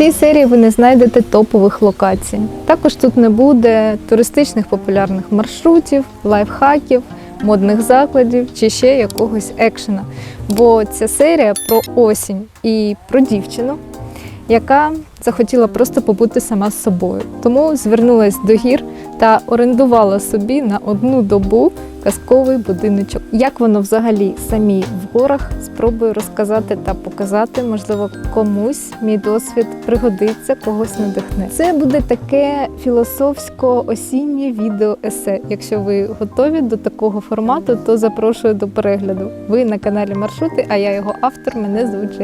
цій серії ви не знайдете топових локацій. Також тут не буде туристичних популярних маршрутів, лайфхаків, модних закладів чи ще якогось екшена. Бо ця серія про осінь і про дівчину, яка захотіла просто побути сама з собою. Тому звернулась до гір та орендувала собі на одну добу казковий будиночок. Як воно взагалі самі в горах, спробую розказати та показати. Можливо, комусь мій досвід пригодиться, когось надихне. Це буде таке філософсько-осіннє відео есе. Якщо ви готові до такого формату, то запрошую до перегляду. Ви на каналі Маршрути, а я його автор. Мене звуть.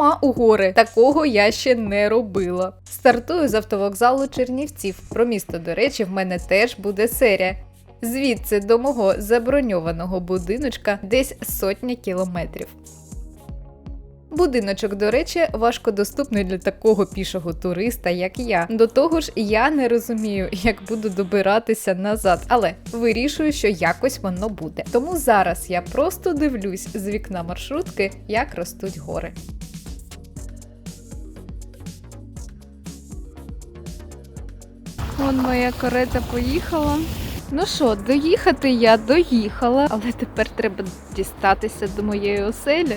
Сама у гори такого я ще не робила. Стартую з автовокзалу Чернівців. Про місто, до речі, в мене теж буде серія. Звідси до мого заброньованого будиночка десь сотня кілометрів. Будиночок, до речі, важкодоступний для такого пішого туриста, як я. До того ж, я не розумію, як буду добиратися назад, але вирішую, що якось воно буде. Тому зараз я просто дивлюсь з вікна маршрутки, як ростуть гори. Вон моя карета поїхала. Ну що, доїхати я доїхала, але тепер треба дістатися до моєї оселі.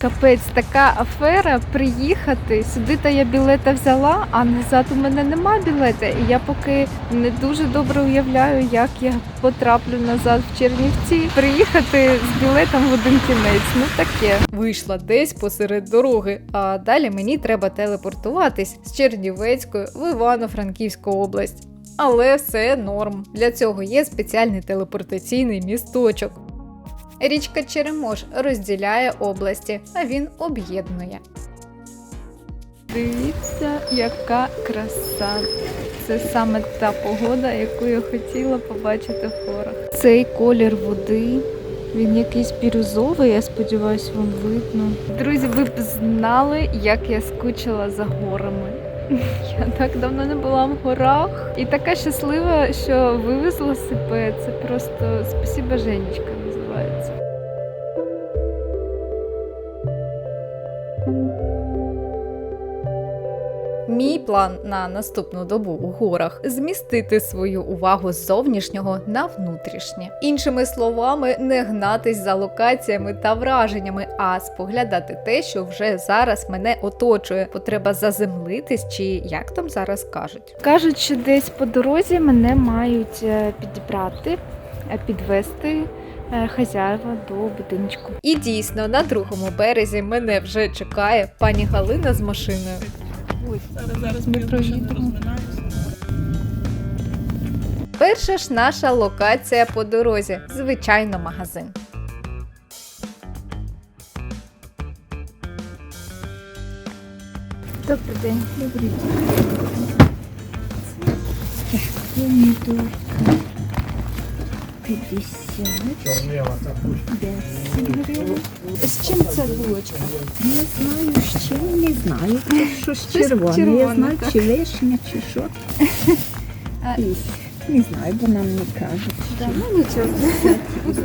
Капець, така афера приїхати. Сюди та я білета взяла, а назад у мене нема білета. І я поки не дуже добре уявляю, як я потраплю назад в Чернівці. Приїхати з білетом в один кінець. Ну таке. Вийшла десь посеред дороги, а далі мені треба телепортуватись з Чернівецької в Івано-Франківську область. Але все норм. Для цього є спеціальний телепортаційний місточок. Річка Черемош розділяє області, а він об'єднує. Дивіться, яка краса. Це саме та погода, яку я хотіла побачити в горах. Цей колір води. Він якийсь бірюзовий, я сподіваюся, вам видно. Друзі, ви б знали, як я скучила за горами. Я так давно не була в горах і така щаслива, що вивезла себе. Це просто спасіба Женечка називається. Мій план на наступну добу у горах змістити свою увагу з зовнішнього на внутрішнє. Іншими словами, не гнатись за локаціями та враженнями, а споглядати те, що вже зараз мене оточує. Потреба заземлитись, чи як там зараз кажуть. Кажуть, що десь по дорозі мене мають е, підібрати, е, підвести. Е, Хазяєва до будиночку. І дійсно на другому березі мене вже чекає пані Галина з машиною. Ой, Зараз, зараз Ми проїдемо. Перша ж наша локація по дорозі звичайно магазин. Добрий день. Добрий день. Помідорка 50, Чорнила, це 10 гривень. З чим це булочка? Не знаю, з чим, не знаю. Це щось червоне. Я знаю, так. чи вишня, чи що. А- І Не знаю, бо нам не кажуть. Ну нічого.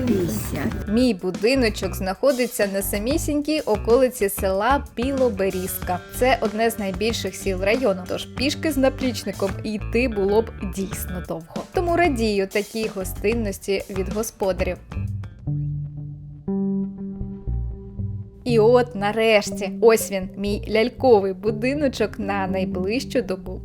50. Мій будиночок знаходиться на самісінькій околиці села Білоберізка. Це одне з найбільших сіл району. Тож пішки з наплічником йти було б дійсно довго. Тому радію такій гостинності від господарів. І от нарешті, ось він, мій ляльковий будиночок на найближчу добу.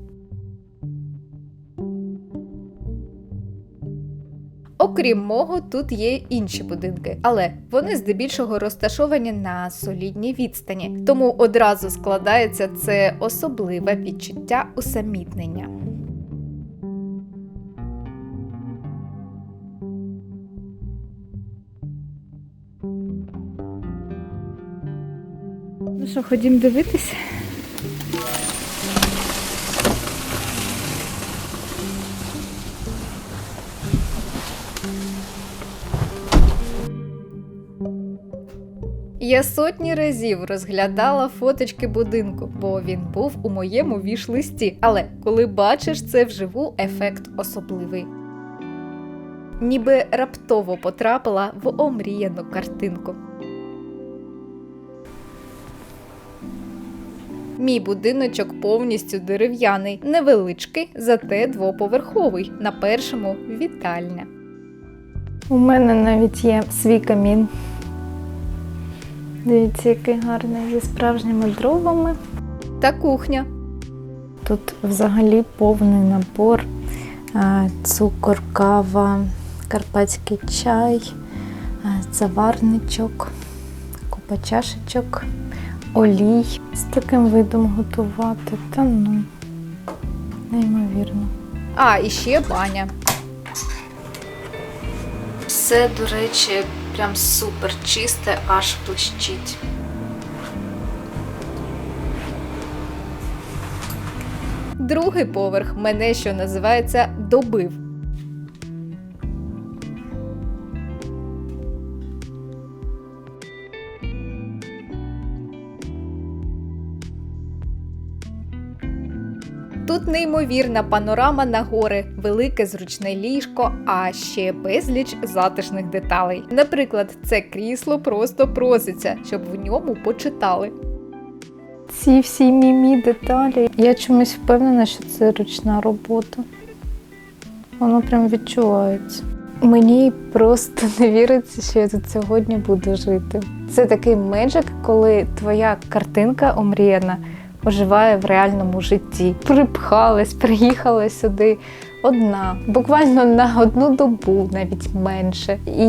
Окрім мого, тут є інші будинки, але вони здебільшого розташовані на солідній відстані, тому одразу складається це особливе відчуття усамітнення. Ну що, ходім дивитися? Я сотні разів розглядала фоточки будинку, бо він був у моєму віш-листі. Але коли бачиш це вживу, ефект особливий. Ніби раптово потрапила в омріяну картинку. Мій будиночок повністю дерев'яний, невеличкий, зате двоповерховий. На першому вітальня. У мене навіть є свій камін. Дивіться, який гарний зі справжніми дровами. Та кухня. Тут взагалі повний набор: цукор, кава, карпатський чай, заварничок, купа чашечок, олій. З таким видом готувати. Та ну, неймовірно. А, і ще баня. Все, до речі, прям супер чисте, аж блищить. Другий поверх мене, що називається, добив. Тут неймовірна панорама на гори, велике зручне ліжко, а ще безліч затишних деталей. Наприклад, це крісло просто проситься, щоб в ньому почитали. Ці всі мімі деталі. Я чомусь впевнена, що це ручна робота. Воно прям відчувається. Мені просто не віриться, що я тут сьогодні буду жити. Це такий меджик, коли твоя картинка омріяна оживає в реальному житті. Припхалась, приїхала сюди одна, буквально на одну добу, навіть менше. І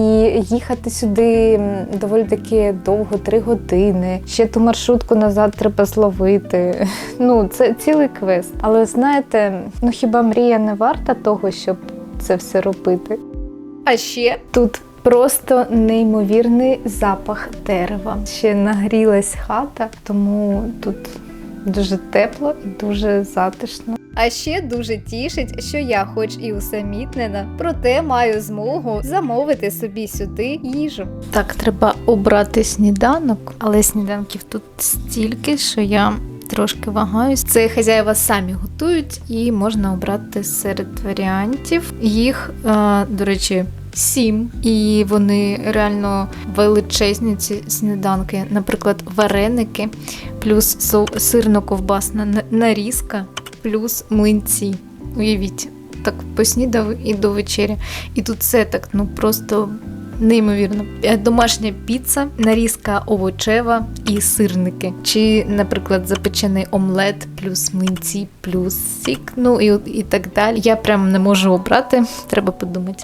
їхати сюди доволі таки довго, три години. Ще ту маршрутку назад треба зловити. Ну, це цілий квест. Але знаєте, ну хіба мрія не варта того, щоб це все робити? А ще тут просто неймовірний запах дерева. Ще нагрілась хата, тому тут дуже тепло і дуже затишно. А ще дуже тішить, що я, хоч і усамітнена, проте маю змогу замовити собі сюди їжу. Так, треба обрати сніданок, але сніданків тут стільки, що я трошки вагаюсь. Це хазяїва самі готують, і можна обрати серед варіантів. Їх, е, до речі, сім, і вони реально величезні ці сніданки. Наприклад, вареники, плюс сирно-ковбасна нарізка, плюс млинці. Уявіть, так поснідав і до вечері. І тут все так, ну просто неймовірно. Е, Домашня піца, нарізка овочева і сирники. Чи, наприклад, запечений омлет, плюс млинці, плюс сік, ну і, і так далі. Я прям не можу обрати, треба подумати.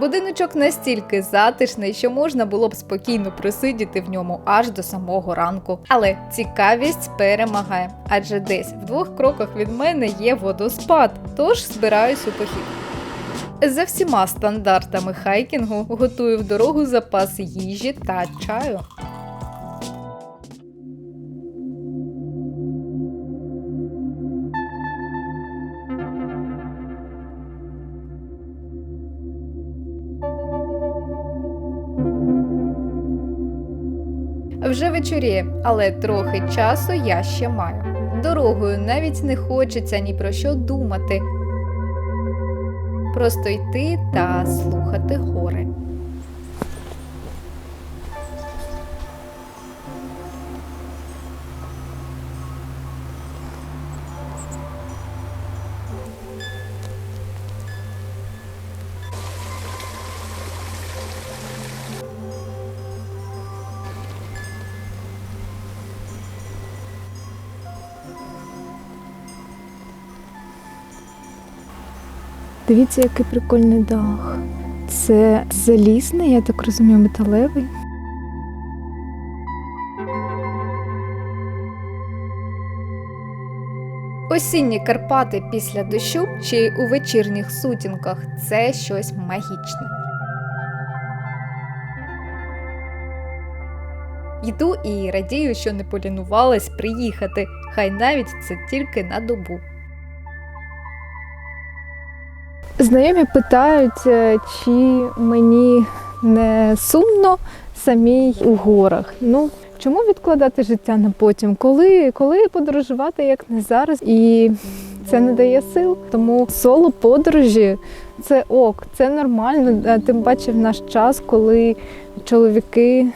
Будиночок настільки затишний, що можна було б спокійно просидіти в ньому аж до самого ранку. Але цікавість перемагає, адже десь в двох кроках від мене є водоспад, тож збираюсь у похід. За всіма стандартами хайкінгу готую в дорогу запас їжі та чаю. Вже вечоріє, але трохи часу я ще маю. Дорогою навіть не хочеться ні про що думати. Просто йти та слухати гори. Дивіться, який прикольний дах. Це залізний, я так розумію, металевий. Осінні Карпати після дощу чи у вечірніх сутінках це щось магічне. Йду і радію, що не полінувалась приїхати, хай навіть це тільки на добу. Знайомі питають, е, чи мені не сумно самій у горах. Ну чому відкладати життя на потім? Коли, коли подорожувати як не зараз? І це не дає сил. Тому соло подорожі це ок, це нормально. Тим паче в наш час, коли чоловіки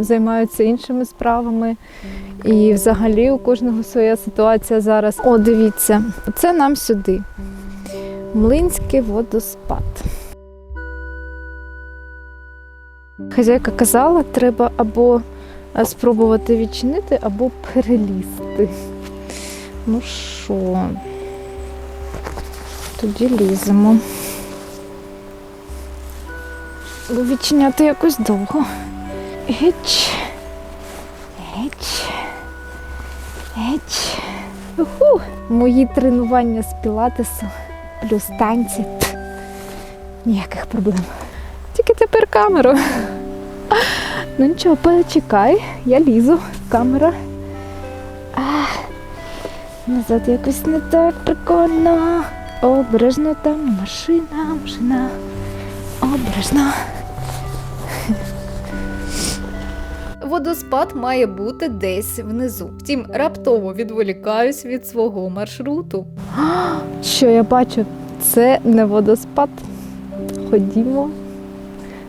займаються іншими справами. І взагалі у кожного своя ситуація зараз. О, дивіться, це нам сюди. Млинський водоспад. Хазяйка казала, треба або е, спробувати відчинити, або перелізти. Ну що, тоді ліземо. Бо відчиняти якось довго. Геч. Геч. Уху. Мої тренування з пілатесу плюс танці. Ніяких проблем. Тільки тепер камеру. Ну нічого, почекай, я лізу. Камера. А, назад якось не так прикольно. Обережно там машина, машина. Обережно. Водоспад має бути десь внизу. Втім, раптово відволікаюсь від свого маршруту. Що я бачу? Це не водоспад. Ходімо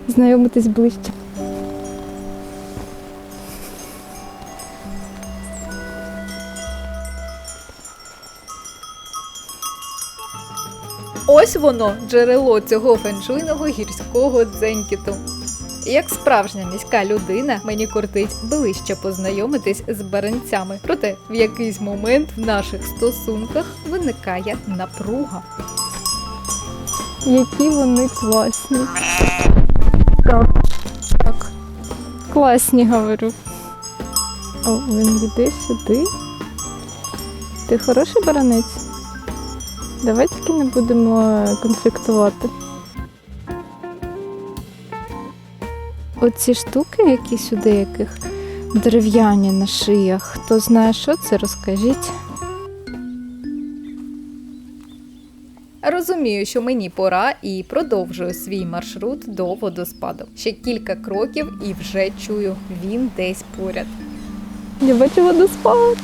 знайомитись ближче. Ось воно, джерело цього феншуйного гірського дзенькіту. Як справжня міська людина, мені кортить ближче познайомитись з баранцями. Проте в якийсь момент в наших стосунках виникає напруга. Які вони класні. Так. Класні, говорю. О, він йде сюди. Ти хороший баранець? Давай тільки не будемо конфліктувати. Оці штуки, які сюди, яких дерев'яні на шиях. Хто знає, що це, розкажіть. Розумію, що мені пора і продовжую свій маршрут до водоспаду. Ще кілька кроків і вже чую, він десь поряд. Я бачу водоспад.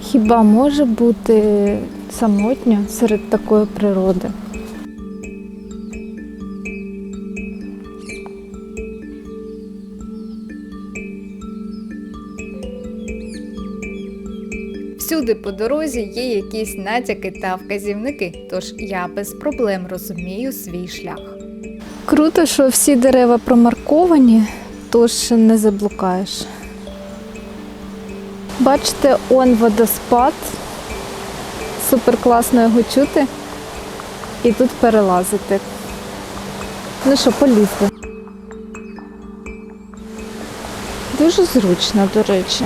Хіба може бути самотньо серед такої природи? Всюди по дорозі є якісь натяки та вказівники, тож я без проблем розумію свій шлях. Круто, що всі дерева промарковані, тож не заблукаєш. Бачите, он водоспад. Супер класно його чути. І тут перелазити. Ну що, полізли. Дуже зручно, до речі.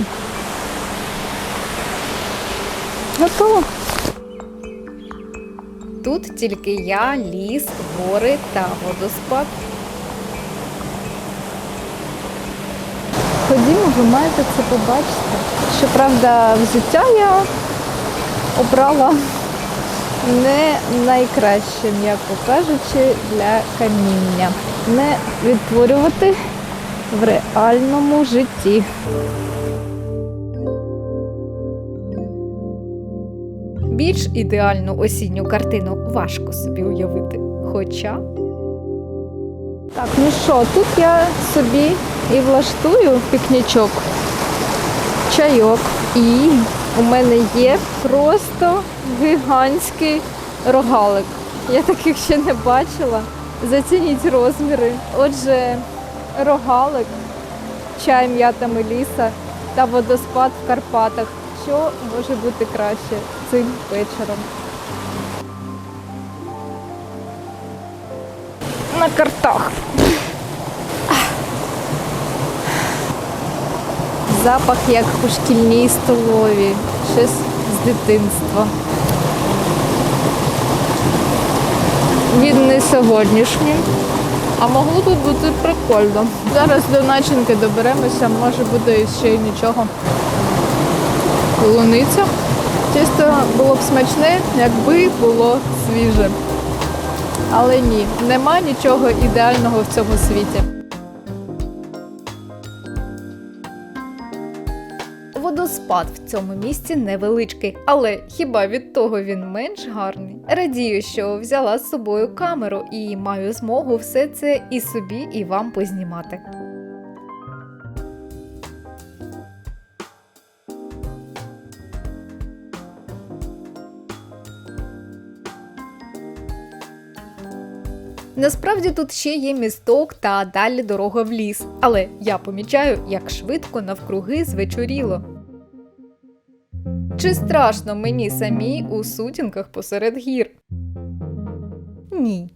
Готово. Тут тільки я, ліс, гори та водоспад. Ходімо, ви маєте це побачити. Щоправда, взуття я обрала не найкраще, м'яко кажучи, для каміння. Не відтворювати в реальному житті. Більш ідеальну осінню картину важко собі уявити. Хоча. Так, ну що, тут я собі і влаштую пікнічок, чайок. І у мене є просто гігантський рогалик. Я таких ще не бачила. Зацініть розміри. Отже, рогалик, чай м'ята меліса та водоспад в Карпатах. Що може бути краще цим вечором? На картах. Запах як у шкільній столові. Щось з дитинства. Він не сьогоднішній, а могло би бути прикольно. Зараз до начинки доберемося, може буде ще й нічого. Полуниця. Чисто було б смачне, якби було свіже. Але ні, нема нічого ідеального в цьому світі. Водоспад в цьому місці невеличкий, але хіба від того він менш гарний? Радію, що взяла з собою камеру і маю змогу все це і собі, і вам познімати. Насправді тут ще є місток та далі дорога в ліс, але я помічаю, як швидко навкруги звечоріло. Чи страшно мені самій у сутінках посеред гір? Ні.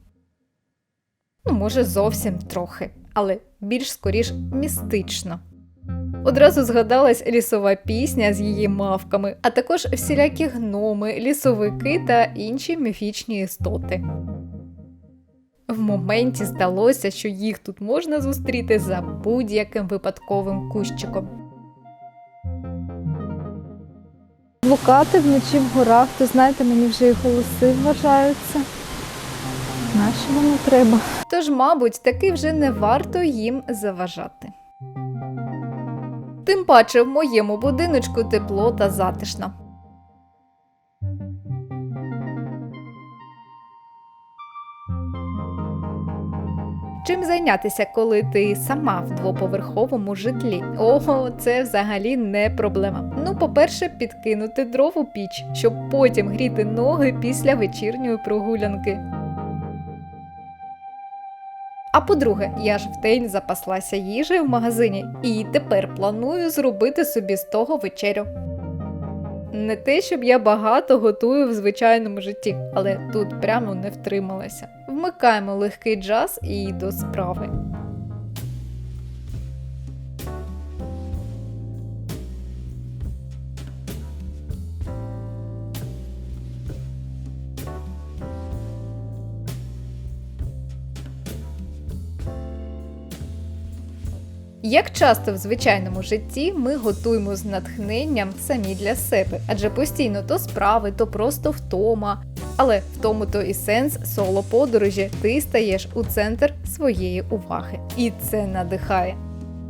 Ну, може, зовсім трохи, але більш скоріш містично. Одразу згадалась лісова пісня з її мавками, а також всілякі гноми, лісовики та інші міфічні істоти. В моменті здалося, що їх тут можна зустріти за будь-яким випадковим кущиком. Блукати вночі в горах, то знаєте, мені вже і голоси вважаються. Нащо воно треба? Тож, мабуть, таки вже не варто їм заважати. Тим паче в моєму будиночку тепло та затишно. Чим зайнятися, коли ти сама в двоповерховому житлі? Ого, це взагалі не проблема. Ну, по-перше, підкинути дров у піч, щоб потім гріти ноги після вечірньої прогулянки. А по-друге, я ж вдень запаслася їжею в магазині і тепер планую зробити собі з того вечерю. Не те, щоб я багато готую в звичайному житті, але тут прямо не втрималася. Вмикаємо легкий джаз і до справи. Як часто в звичайному житті ми готуємо з натхненням самі для себе, адже постійно то справи, то просто втома. Але в тому то і сенс соло подорожі. Ти стаєш у центр своєї уваги, і це надихає.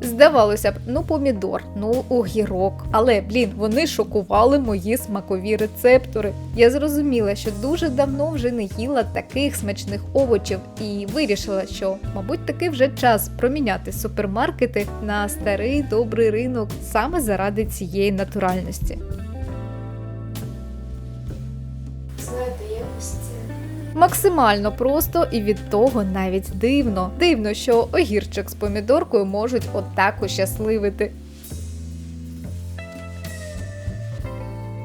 Здавалося б, ну помідор, ну огірок. Але блін, вони шокували мої смакові рецептори. Я зрозуміла, що дуже давно вже не їла таких смачних овочів, і вирішила, що, мабуть, таки вже час проміняти супермаркети на старий добрий ринок саме заради цієї натуральності. Максимально просто і від того навіть дивно. Дивно, що огірчик з помідоркою можуть отак ощасливити.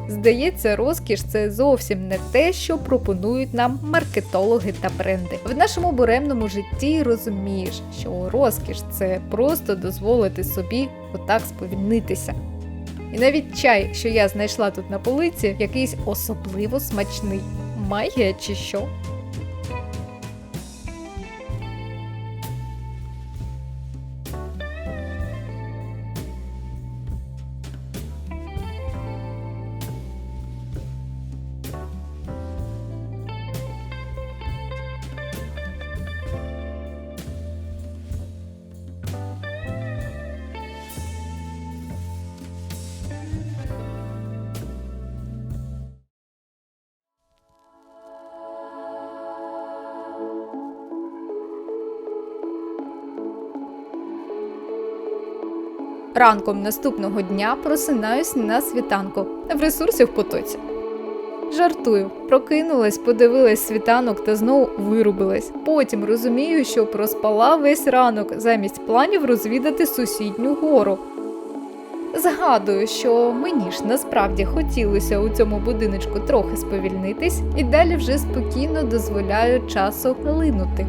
Здається, розкіш це зовсім не те, що пропонують нам маркетологи та бренди. В нашому буремному житті розумієш, що розкіш це просто дозволити собі отак сповільнитися. І навіть чай, що я знайшла тут на полиці, якийсь особливо смачний. Магія чи що? Ранком наступного дня просинаюсь на світанку в ресурсі в потоці. Жартую, прокинулась, подивилась світанок та знову вирубилась. Потім розумію, що проспала весь ранок замість планів розвідати сусідню гору. Згадую, що мені ж насправді хотілося у цьому будиночку трохи сповільнитись, і далі вже спокійно дозволяю часу линути.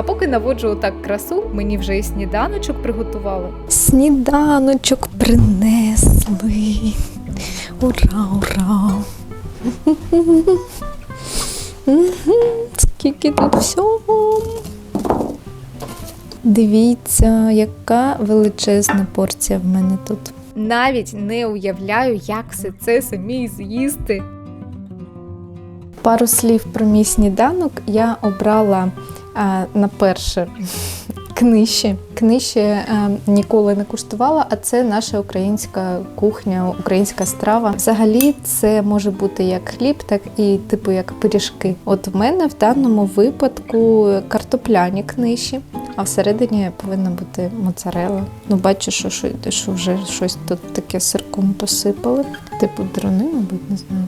А поки наводжу отак красу, мені вже і сніданочок приготували. Сніданочок принесли. Ура, ура! Скільки тут всього. Дивіться, яка величезна порція в мене тут. Навіть не уявляю, як все це самі з'їсти. Пару слів про мій сніданок я обрала на перше книжі. Книжі е, ніколи не куштувала, а це наша українська кухня, українська страва. Взагалі, це може бути як хліб, так і типу як пиріжки. От в мене в даному випадку картопляні книжі, а всередині повинна бути моцарела. Ну, бачу, що, що, що вже щось тут таке сирком посипали. Типу дрони, мабуть, не знаю.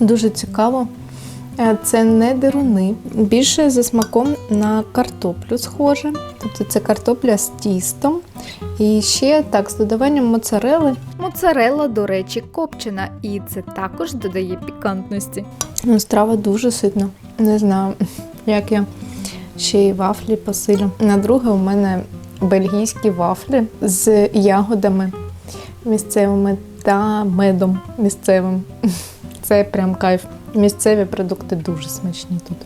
Дуже цікаво. Е, Це не деруни, більше за смаком на картоплю схоже. Тобто це картопля з тістом. І ще так, з додаванням моцарели. Моцарелла, до речі, копчена, і це також додає пікантності. Ну, страва дуже ситна. Не знаю, як я ще й вафлі посилю. На друге у мене бельгійські вафлі з ягодами місцевими та медом місцевим. Це прям кайф. Місцеві продукти дуже смачні тут.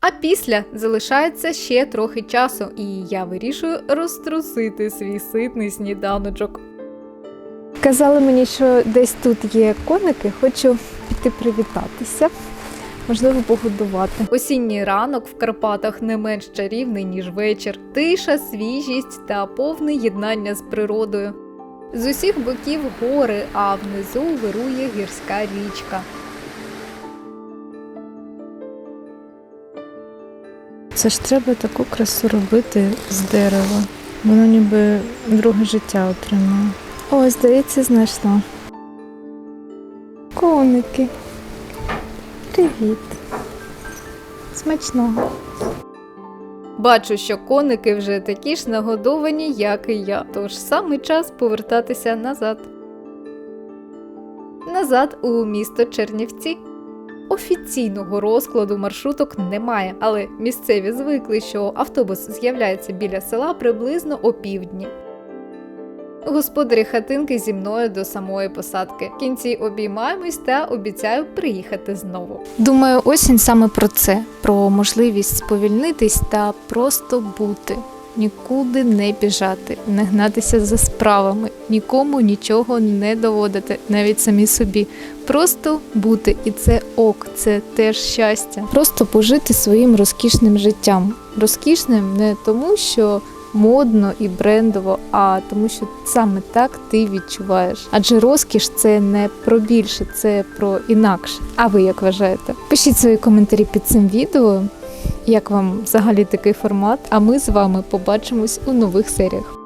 А після залишається ще трохи часу, і я вирішую розтрусити свій ситний сніданочок. Казали мені, що десь тут є коники, хочу піти привітатися, можливо, погодувати. Осінній ранок в Карпатах не менш чарівний, ніж вечір. Тиша, свіжість та повне єднання з природою. З усіх боків гори, а внизу вирує гірська річка. Це ж треба таку красу робити з дерева. Воно ніби друге життя отримало. О, здається, знайшла. Коники. Привіт. Смачного. Бачу, що коники вже такі ж нагодовані, як і я. Тож саме час повертатися назад. Назад у місто Чернівці. Офіційного розкладу маршруток немає, але місцеві звикли, що автобус з'являється біля села приблизно о півдні. Господарі хатинки зі мною до самої посадки. В кінці обіймаємось та обіцяю приїхати знову. Думаю, осінь саме про це: про можливість сповільнитись та просто бути. Нікуди не біжати, не гнатися за справами, нікому нічого не доводити, навіть самі собі. Просто бути, і це ок, це теж щастя. Просто пожити своїм розкішним життям. Розкішним не тому, що модно і брендово, а тому, що саме так ти відчуваєш. Адже розкіш це не про більше, це про інакше. А ви як вважаєте? Пишіть свої коментарі під цим відео. Як вам взагалі такий формат? А ми з вами побачимось у нових серіях.